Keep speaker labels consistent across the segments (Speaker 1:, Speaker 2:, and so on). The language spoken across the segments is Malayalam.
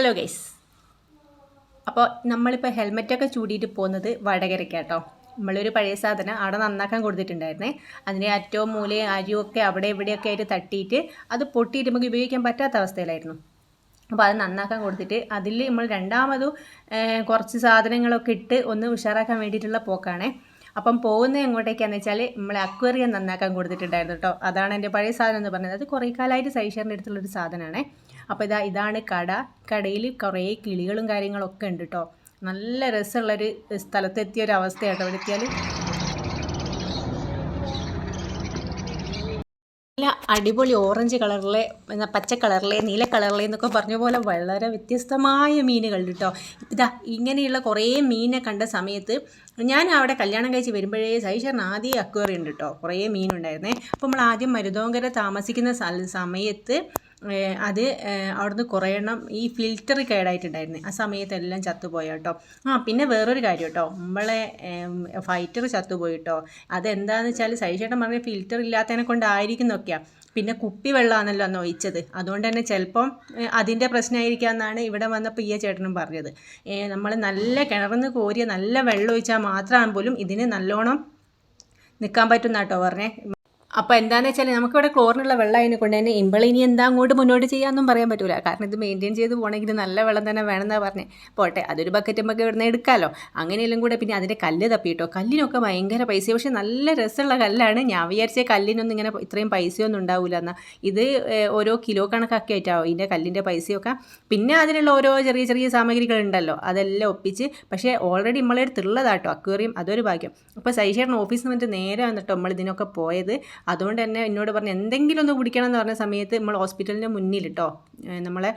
Speaker 1: ഹലോ ഗൈസ് അപ്പോൾ നമ്മളിപ്പോൾ ഹെൽമെറ്റൊക്കെ ചൂടിയിട്ട് പോകുന്നത് വടകരയ്ക്കാട്ടോ. നമ്മളൊരു പഴയ സാധനം അവിടെ നന്നാക്കാൻ കൊടുത്തിട്ടുണ്ടായിരുന്നേ. അതിന്റെ അറ്റവും മൂലയും അരിയും ഒക്കെ അവിടെ ഇവിടെയൊക്കെ ആയിട്ട് തട്ടിയിട്ട് അത് പൊട്ടിയിട്ട് നമുക്ക് ഉപയോഗിക്കാൻ പറ്റാത്ത അവസ്ഥയിലായിരുന്നു. അപ്പോൾ അത് നന്നാക്കാൻ കൊടുത്തിട്ട് അതിൽ നമ്മൾ രണ്ടാമതും കുറച്ച് സാധനങ്ങളൊക്കെ ഇട്ട് ഒന്ന് ഉഷാറാക്കാൻ വേണ്ടിയിട്ടുള്ള പോക്കാണേ. അപ്പം പോകുന്നത് എങ്ങോട്ടേക്കാന്ന് വെച്ചാൽ നമ്മൾ അക്വേറിയം നന്നാക്കാൻ കൊടുത്തിട്ടുണ്ടായിരുന്നു കേട്ടോ. അതാണ് എന്റെ പഴയ സാധനം എന്ന് പറഞ്ഞത്. അത് കുറേ കാലമായിട്ട് സൈഷറിന്റെ അടുത്തുള്ളൊരു സാധനമാണേ. അപ്പോൾ ഇതാ ഇതാണ് കട. കടയിൽ കുറേ കിളികളും കാര്യങ്ങളൊക്കെ ഉണ്ട് കേട്ടോ നല്ല രസമുള്ളൊരു സ്ഥലത്തെത്തിയ ഒരു അവസ്ഥയാട്ടോ അവിടെ നല്ല അടിപൊളി ഓറഞ്ച് കളറിലെ പച്ച കളറിലെ നീല കളറിലെ എന്നൊക്കെ പറഞ്ഞ പോലെ വളരെ വ്യത്യസ്തമായ മീനുകൾ കേട്ടോ ഇതാ ഇങ്ങനെയുള്ള കുറേ മീനെ കണ്ട സമയത്ത് ഞാൻ അവിടെ കല്യാണം കഴിച്ച് വരുമ്പോഴേ സൈഷറിന് ആദ്യം അക്വേറിയുണ്ട് കേട്ടോ കുറേ മീനുണ്ടായിരുന്നേ. അപ്പോൾ നമ്മൾ ആദ്യം മരുതോങ്കര താമസിക്കുന്ന സമയത്ത് അത് അവിടുന്ന് കുറേ എണ്ണം ഈ ഫിൽറ്റർ കേടായിട്ടുണ്ടായിരുന്നു ആ സമയത്തെല്ലാം ചത്തുപോയ കേട്ടോ. ആ പിന്നെ വേറൊരു കാര്യം കേട്ടോ നമ്മളെ ഫൈറ്റർ ചത്തുപോയി കേട്ടോ. അതെന്താണെന്ന് വെച്ചാൽ സൈഷേട്ടൻ പറഞ്ഞ ഫിൽറ്റർ ഇല്ലാത്തതിനെ കൊണ്ടായിരിക്കും നോക്കിയാ പിന്നെ കുപ്പി വെള്ളമാണല്ലോ അന്ന് ഒഴിച്ചത്. അതുകൊണ്ട് തന്നെ ചിലപ്പം അതിന്റെ പ്രശ്നമായിരിക്കാം എന്നാണ് ഇവിടെ വന്നപ്പോൾ ഈ ചേട്ടനും പറഞ്ഞത്. നമ്മൾ നല്ല കിണറിന്ന് കോരിയ നല്ല വെള്ളം ഒഴിച്ചാൽ മാത്രമാണ് പോലും ഇതിന് നല്ലോണം നിൽക്കാൻ പറ്റുന്ന കേട്ടോ പറഞ്ഞേ. അപ്പോൾ എന്താണെന്ന് വെച്ചാൽ നമുക്കിവിടെ ക്ലോറിനുള്ള വെള്ളം അതിനെ കൊണ്ട് തന്നെ ഇമ്പളി ഇനി എന്താ അങ്ങോട്ട് മുന്നോട്ട് ചെയ്യാമെന്നും പറയാൻ പറ്റൂല. കാരണം ഇത് മെയിന്റെയിൻ ചെയ്ത് പോകണമെങ്കിൽ നല്ല വെള്ളം തന്നെ വേണമെന്നാണ് പറഞ്ഞത് പോട്ടെ അതൊരു ബക്കറ്റ് നമുക്ക് ഇവിടുന്ന് എടുക്കാമല്ലോ അങ്ങനെയെല്ലാം കൂടെ പിന്നെ അതിന്റെ കല്ല് തപ്പിട്ടോ. കല്ലിനൊക്കെ ഭയങ്കര പൈസ പക്ഷേ നല്ല രസമുള്ള കല്ലാണ്. ഞാൻ വിചാരിച്ച കല്ലിനൊന്നും ഇങ്ങനെ ഇത്രയും പൈസയൊന്നും ഉണ്ടാവില്ല എന്നാൽ ഇത് ഓരോ കിലോ കണക്കാക്കി ആയിട്ടാവും ഇതിന്റെ കല്ലിന്റെ പൈസയൊക്കെ. പിന്നെ അതിനുള്ള ഓരോ ചെറിയ ചെറിയ സാമഗ്രികൾ ഉണ്ടല്ലോ. അതെല്ലാം ഒപ്പിച്ച്. പക്ഷേ ഓൾറെഡി നമ്മളെടുത്തുള്ളതാട്ടോ അക്വേറിയം അതൊരു ഭാഗ്യം. അപ്പോൾ സൈഷേറിന് ഓഫീസിൽ വന്നിട്ട് നേരെ വന്നിട്ടോ നമ്മൾ ഇതിനൊക്കെ പോയത്. അതുകൊണ്ട് തന്നെ എന്നോട് പറഞ്ഞു എന്തെങ്കിലും ഒന്ന് കുടിക്കണം എന്ന് പറഞ്ഞ സമയത്ത് നമ്മൾ ഹോസ്പിറ്റലിന്റെ മുന്നിൽ കേട്ടോ നമ്മളെ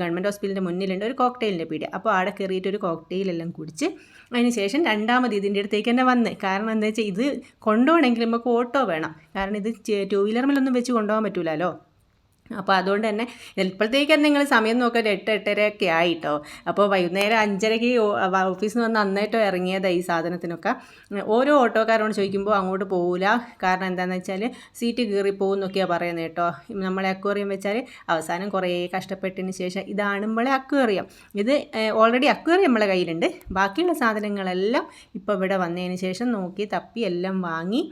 Speaker 1: ഗവൺമെന്റ് ഹോസ്പിറ്റലിന്റെ മുന്നിലുണ്ട് ഒരു കോക്ടെയിലിന്റെ പീടിയ അപ്പോൾ അവിടെ കയറിയിട്ട് ഒരു കോക്ടെയിലെല്ലാം കുടിച്ച് അതിന് ശേഷം രണ്ടാമത് ഇതിന്റെ അടുത്തേക്ക് തന്നെ വന്ന്. കാരണം എന്താ വെച്ചാൽ ഇത് കൊണ്ടുപോകണമെങ്കിൽ നമുക്ക് ഓട്ടോ വേണം. കാരണം ഇത് ടൂ വീലറിലൊന്നും വെച്ച് കൊണ്ടുപോകാൻ പറ്റൂലല്ലോ അപ്പോൾ അതുകൊണ്ട് തന്നെ ഇപ്പോഴത്തേക്ക് നിങ്ങൾ സമയം നോക്കാൻ എട്ട് എട്ടരയൊക്കെ ആയിട്ടോ. അപ്പോൾ വൈകുന്നേരം അഞ്ചരയ്ക്ക് ഓഫീസിൽ നിന്ന് നന്നായിട്ട് ഇറങ്ങിയതാണ് ഈ സാധനത്തിനൊക്കെ. ഓരോ ഓട്ടോക്കാരോട് ചോദിക്കുമ്പോൾ അങ്ങോട്ട് പോകില്ല കാരണം എന്താണെന്ന് വെച്ചാൽ സീറ്റ് കീറി പോകും എന്നൊക്കെയാണ് പറയുന്നത് കേട്ടോ. നമ്മളെ അക്വേറിയം വെച്ചാൽ അവസാനം കുറേ കഷ്ടപ്പെട്ടതിന് ശേഷം ഇതാണ് നമ്മളെ അക്വേറിയം. ഇത് ഓൾറെഡി അക്വേറിയം നമ്മളെ കയ്യിലുണ്ട്. ബാക്കിയുള്ള സാധനങ്ങളെല്ലാം ഇപ്പോൾ ഇവിടെ വന്നതിന് ശേഷം നോക്കി തപ്പി എല്ലാം വാങ്ങി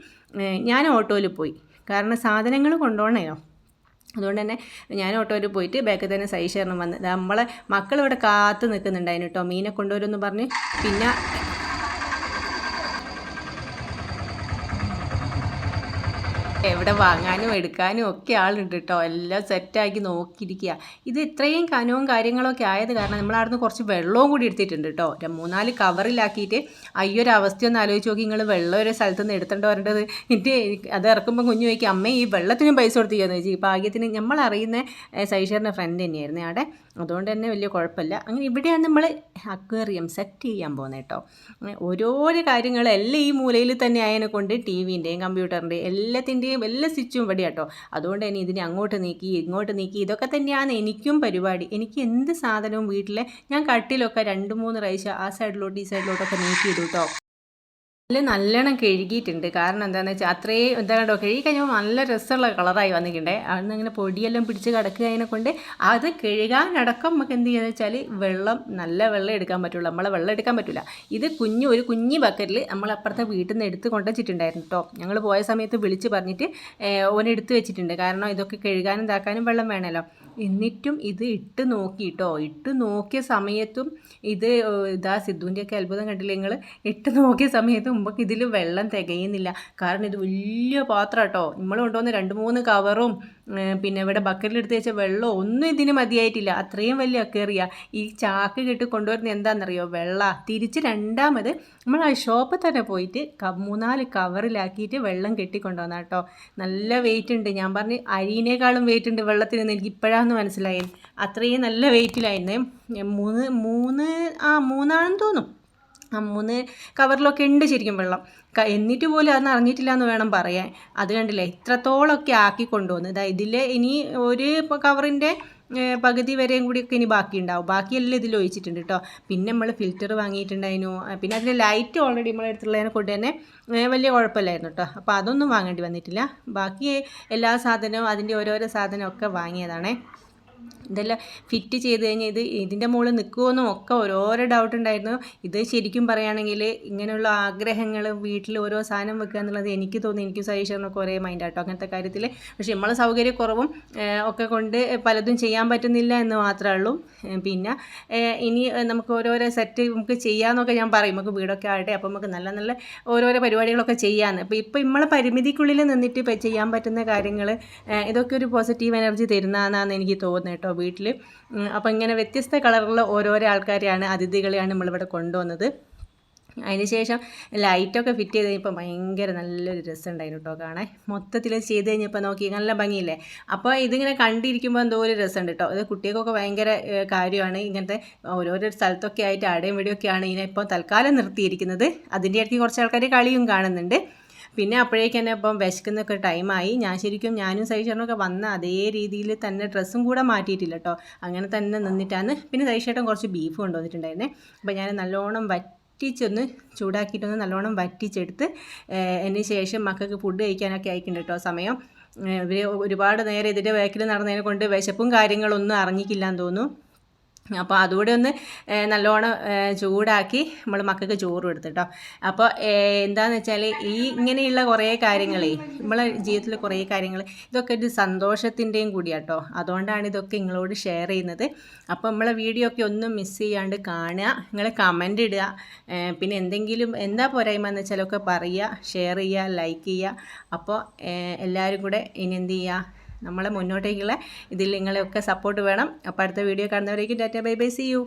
Speaker 1: ഞാൻ ഓട്ടോയിൽ പോയി. കാരണം സാധനങ്ങൾ കൊണ്ടുപോകണമല്ലോ അതുകൊണ്ട് തന്നെ ഞാൻ ഓട്ടോയിൽ പോയിട്ട് ബാക്കിൽ തന്നെ സൈഷേറിനും വന്ന്. നമ്മളെ മക്കൾ ഇവിടെ കാത്ത് നിൽക്കുന്നുണ്ടായിരുന്നു കേട്ടോ. മീനെ കൊണ്ടുവരുമെന്ന് പറഞ്ഞ്. പിന്നെ എവിടെ വാങ്ങാനും എടുക്കാനും ഒക്കെ ആളുണ്ട് കേട്ടോ എല്ലാം സെറ്റാക്കി നോക്കിയിരിക്കുക ഇത് ഇത്രയും കനവും കാര്യങ്ങളൊക്കെ ആയത് കാരണം നമ്മൾ അവിടുന്ന് കുറച്ച് വെള്ളവും കൂടി എടുത്തിട്ടുണ്ട് കേട്ടോ മൂന്നാൽ കവറിലാക്കിയിട്ട് അയ്യൊരു അവസ്ഥയൊന്ന് ആലോചിച്ച് നോക്കി. നിങ്ങൾ വെള്ളം ഒരു സ്ഥലത്ത് നിന്ന് എടുത്തേണ്ട വരേണ്ടത് എന്നിട്ട് അത് ഇറക്കുമ്പോൾ കുഞ്ഞു ചോദിക്കും അമ്മ ഈ വെള്ളത്തിനും പൈസ കൊടുത്തിരിക്കുകയെന്ന് ചോദിച്ചു. ഭാഗ്യത്തിന് നമ്മൾ അറിയുന്ന സൈഷറിന്റെ ഫ്രണ്ട് തന്നെയായിരുന്നു. അവിടെ അതുകൊണ്ട് തന്നെ വലിയ കുഴപ്പമില്ല. അങ്ങനെ ഇവിടെയാണ് നമ്മൾ അക്വേറിയം സെറ്റ് ചെയ്യാൻ പോകുന്നത് കേട്ടോ. ഓരോരോ കാര്യങ്ങളെല്ലാം ഈ മൂലയിൽ തന്നെ ആയതിനെ കൊണ്ട് ടി വിന്റെയും കമ്പ്യൂട്ടറിന്റെയും എല്ലാത്തിന്റെയും എല്ലാ സ്വിച്ചും ഇവിടെ കേട്ടോ. അതുകൊണ്ട് തന്നെ ഇതിനെ അങ്ങോട്ട് നീക്കി ഇങ്ങോട്ട് നീക്കി ഇതൊക്കെ തന്നെയാണ് എനിക്കും പരിപാടി. എനിക്ക് എന്ത് സാധനവും വീട്ടിലെ ഞാൻ കട്ടിലൊക്കെ രണ്ട് മൂന്ന് പ്രാവശ്യം ആ സൈഡിലോട്ട് ഈ സൈഡിലോട്ടൊക്കെ നീക്കി ഇടും കേട്ടോ. നല്ല നല്ലോണം കഴുകിയിട്ടുണ്ട്. കാരണം എന്താണെന്ന് വെച്ചാൽ അത്രയും എന്താ കണ്ടോ കഴുകി കഴിഞ്ഞപ്പോൾ നല്ല രസമുള്ള കളറായി വന്നിട്ടുണ്ടേ നിന്ന് ഇങ്ങനെ പൊടിയെല്ലാം പിടിച്ച് കിടക്കുക അതിനെ കൊണ്ട് അത് കഴുകാനടക്കം നമുക്ക് എന്ത് ചെയ്യുക വെച്ചാൽ വെള്ളം നല്ല വെള്ളം എടുക്കാൻ പറ്റുള്ളൂ നമ്മളെ വെള്ളം എടുക്കാൻ പറ്റില്ല ഇത് കുഞ്ഞു ഒരു കുഞ്ഞി ബക്കറ്റിൽ നമ്മൾ അപ്പുറത്തെ വീട്ടിൽ നിന്ന് എടുത്ത് കൊണ്ടുവച്ചിട്ടുണ്ടായിരുന്നു കേട്ടോ ഞങ്ങൾ പോയ സമയത്ത് വിളിച്ച് പറഞ്ഞിട്ട് ഓനെടുത്ത് വെച്ചിട്ടുണ്ട്. കാരണം ഇതൊക്കെ കഴുകാനും ഇതാക്കാനും വെള്ളം വേണമല്ലോ എന്നിട്ടും ഇത് ഇട്ട് നോക്കിയിട്ടോ ഇട്ട് നോക്കിയ സമയത്തും ഇത് ഇതാ സിദ്ധുവിന്റെയൊക്കെ അത്ഭുതം കണ്ടില്ലേ നിങ്ങൾ ഇട്ട് നോക്കിയ സമയത്ത് മുമ്പൊക്കെ ഇതിൽ വെള്ളം തികയുന്നില്ല. കാരണം ഇത് വലിയ പാത്രം കേട്ടോ നമ്മൾ കൊണ്ടുവന്ന് രണ്ട് മൂന്ന് കവറും പിന്നെ ഇവിടെ ബക്കറ്റിലെടുത്ത് വെച്ച വെള്ളം ഒന്നും ഇതിന് മതിയായിട്ടില്ല. അത്രയും വലിയ അക്കേറിയ. ഈ ചാക്ക് കെട്ടി കൊണ്ടുവരുന്ന എന്താണെന്നറിയോ? വെള്ള. തിരിച്ച് രണ്ടാമത് നമ്മൾ ആ ഷോപ്പിൽ തന്നെ പോയിട്ട് മൂന്നാൽ കവറിലാക്കിയിട്ട് വെള്ളം കെട്ടിക്കൊണ്ടുവന്ന കേട്ടോ നല്ല വെയിറ്റ് ഉണ്ട്. ഞാൻ പറഞ്ഞ് അരിനേക്കാളും വെയിറ്റ് ഉണ്ട് വെള്ളത്തിന് എനിക്ക് ഇപ്പോഴാണെന്ന് മനസ്സിലായി. അത്രയും നല്ല വെയിറ്റിലായിരുന്നേ മൂന്ന് മൂന്ന് ആ മൂന്നാണെന്ന് തോന്നും. മൂന്ന് കവറിലൊക്കെ ഉണ്ട് ശരിക്കും വെള്ളം. എന്നിട്ട് പോലും അതൊന്നും അറിഞ്ഞിട്ടില്ല എന്ന് വേണം പറയാൻ. അത് കണ്ടില്ലേ ഇത്രത്തോളമൊക്കെ ആക്കി കൊണ്ടുവന്നു. ഇതാ ഇതിൽ ഇനി ഒരു കവറിന്റെ പകുതി വരെയും കൂടിയൊക്കെ ഇനി ബാക്കി ഉണ്ടാവും ബാക്കിയെല്ലാം ഇതിൽ ഒഴിച്ചിട്ടുണ്ട് കേട്ടോ പിന്നെ നമ്മൾ ഫിൽറ്റർ വാങ്ങിയിട്ടുണ്ടായിരുന്നു. പിന്നെ അതിന്റെ ലൈറ്റ് ഓൾറെഡി നമ്മളെ അടുത്തുള്ളതിനെ കൊണ്ട് തന്നെ വലിയ കുഴപ്പമില്ലായിരുന്നു കേട്ടോ അപ്പോൾ അതൊന്നും വാങ്ങേണ്ടി വന്നിട്ടില്ല. ബാക്കി എല്ലാ സാധനവും അതിന്റെ ഓരോരോ സാധനമൊക്കെ വാങ്ങിയതാണേ. ഇതെല്ലാം ഫിറ്റ് ചെയ്ത് കഴിഞ്ഞാൽ ഇത് ഇതിന്റെ മുകളിൽ നിൽക്കുമെന്നും ഒക്കെ ഓരോരോ ഡൗട്ട് ഉണ്ടായിരുന്നു. ഇത് ശരിക്കും പറയുകയാണെങ്കിൽ ഇങ്ങനെയുള്ള ആഗ്രഹങ്ങൾ വീട്ടിൽ ഓരോ സാധനം വെക്കുക എന്നുള്ളത് എനിക്ക് തോന്നി എനിക്ക് സജീഷനൊക്കെ ഒരേ മൈൻഡ് ആട്ടോ അങ്ങനത്തെ കാര്യത്തിൽ പക്ഷേ നമ്മളെ സൗകര്യക്കുറവും ഒക്കെ കൊണ്ട് പലതും ചെയ്യാൻ പറ്റുന്നില്ല എന്ന് മാത്രമേ ഉള്ളൂ. പിന്നെ ഇനി നമുക്ക് ഓരോരോ സെറ്റ് നമുക്ക് ചെയ്യാമെന്നൊക്കെ ഞാൻ പറയും. നമുക്ക് വീടൊക്കെ ആകട്ടെ അപ്പോൾ നമുക്ക് നല്ല നല്ല ഓരോരോ പരിപാടികളൊക്കെ ചെയ്യാമെന്ന് അപ്പോൾ ഇപ്പോൾ നമ്മളെ പരിമിതിക്കുള്ളിൽ നിന്നിട്ട് ചെയ്യാൻ പറ്റുന്ന കാര്യങ്ങൾ ഇതൊക്കെ ഒരു പോസിറ്റീവ് എനർജി തരുന്നതാണെന്നാണ് എനിക്ക് തോന്നുന്നത് കേട്ടോ. വീട്ടിൽ അപ്പോൾ ഇങ്ങനെ വ്യത്യസ്ത കളറിലുള്ള ഓരോരോ ആൾക്കാരെയാണ് അതിഥികളെയാണ് നമ്മളിവിടെ കൊണ്ടുവന്നത്. അതിനുശേഷം ലൈറ്റൊക്കെ ഫിറ്റ് ചെയ്ത് കഴിഞ്ഞപ്പോൾ ഭയങ്കര നല്ലൊരു രസം ഉണ്ടായിരുന്നു കേട്ടോ കാണാൻ മൊത്തത്തിൽ ചെയ്ത് കഴിഞ്ഞപ്പോൾ നോക്കി നല്ല ഭംഗിയില്ലേ? അപ്പോൾ ഇതിങ്ങനെ കണ്ടിരിക്കുമ്പോൾ എന്തോ ഒരു രസമുണ്ട് കേട്ടോ ഇത് കുട്ടികൾക്കൊക്കെ ഭയങ്കര കാര്യമാണ്. ഇങ്ങനത്തെ ഓരോരോ സ്ഥലത്തൊക്കെ ആയിട്ട് ആടെയും വീടെയൊക്കെയാണ് ഇതിനെ ഇപ്പോൾ തൽക്കാലം നിർത്തിയിരിക്കുന്നത്. അതിന്റെ ഇടയ്ക്ക് കുറച്ച് ആൾക്കാർ കളിയും കാണുന്നുണ്ട്. പിന്നെ അപ്പോഴേക്ക് തന്നെ ഇപ്പം വിശക്കുന്നൊക്കെ ടൈമായി ഞാൻ ശരിക്കും ഞാനും സൈഷേട്ടനൊക്കെ വന്ന അതേ രീതിയിൽ തന്നെ ഡ്രസ്സും കൂടെ മാറ്റിയിട്ടില്ല കേട്ടോ അങ്ങനെ തന്നെ നിന്നിട്ടാണ്. പിന്നെ സൈഷേട്ടൻ കുറച്ച് ബീഫ് കൊണ്ടുവന്നിട്ടുണ്ടായിരുന്നേ. അപ്പോൾ ഞാൻ നല്ലോണം വറ്റിച്ചൊന്ന് ചൂടാക്കിയിട്ടൊന്ന് നല്ലോണം വറ്റിച്ചെടുത്ത് അതിന് ശേഷം മക്കൾക്ക് ഫുഡ് കഴിക്കാനൊക്കെ അയക്കുന്നുണ്ട് കേട്ടോ സമയം. ഇവർ ഒരുപാട് നേരം ഇതിന്റെ ബാക്കിൽ നടന്നതിനെ കൊണ്ട് വിശപ്പും കാര്യങ്ങളൊന്നും അറിഞ്ഞിക്കില്ലാന്ന് തോന്നുന്നു. അപ്പോൾ അതുകൂടെ ഒന്ന് നല്ലോണം ചൂടാക്കി നമ്മൾ മക്കൾക്ക് ചോറ് കൊടുത്തു കേട്ടോ അപ്പോൾ എന്താണെന്ന് വെച്ചാൽ ഈ ഇങ്ങനെയുള്ള കുറേ കാര്യങ്ങളേ നമ്മളെ ജീവിതത്തിൽ കുറേ കാര്യങ്ങൾ ഇതൊക്കെ ഒരു സന്തോഷത്തിന്റെയും കൂടിയാട്ടോ. അതുകൊണ്ടാണ് ഇതൊക്കെ നിങ്ങളോട് ഷെയർ ചെയ്യുന്നത്. അപ്പോൾ നമ്മളെ വീഡിയോ ഒക്കെ ഒന്നും മിസ് ചെയ്യാണ്ട് കാണുക നിങ്ങൾ കമന്റ് ഇടുക പിന്നെ എന്തെങ്കിലും എന്താ പോരായ്മ എന്ന് വെച്ചാലൊക്കെ പറയുക ഷെയർ ചെയ്യുക ലൈക്ക് ചെയ്യുക. അപ്പോൾ എല്ലാവരും കൂടെ ഇനി എന്ത് ചെയ്യുക? നമ്മളെ മുന്നോട്ടേക്കുള്ള ഇതിൽ നിങ്ങളെയൊക്കെ സപ്പോർട്ട് വേണം. അപ്പോൾ അടുത്ത video കാണുന്നവരേക്കും tata bye bye see you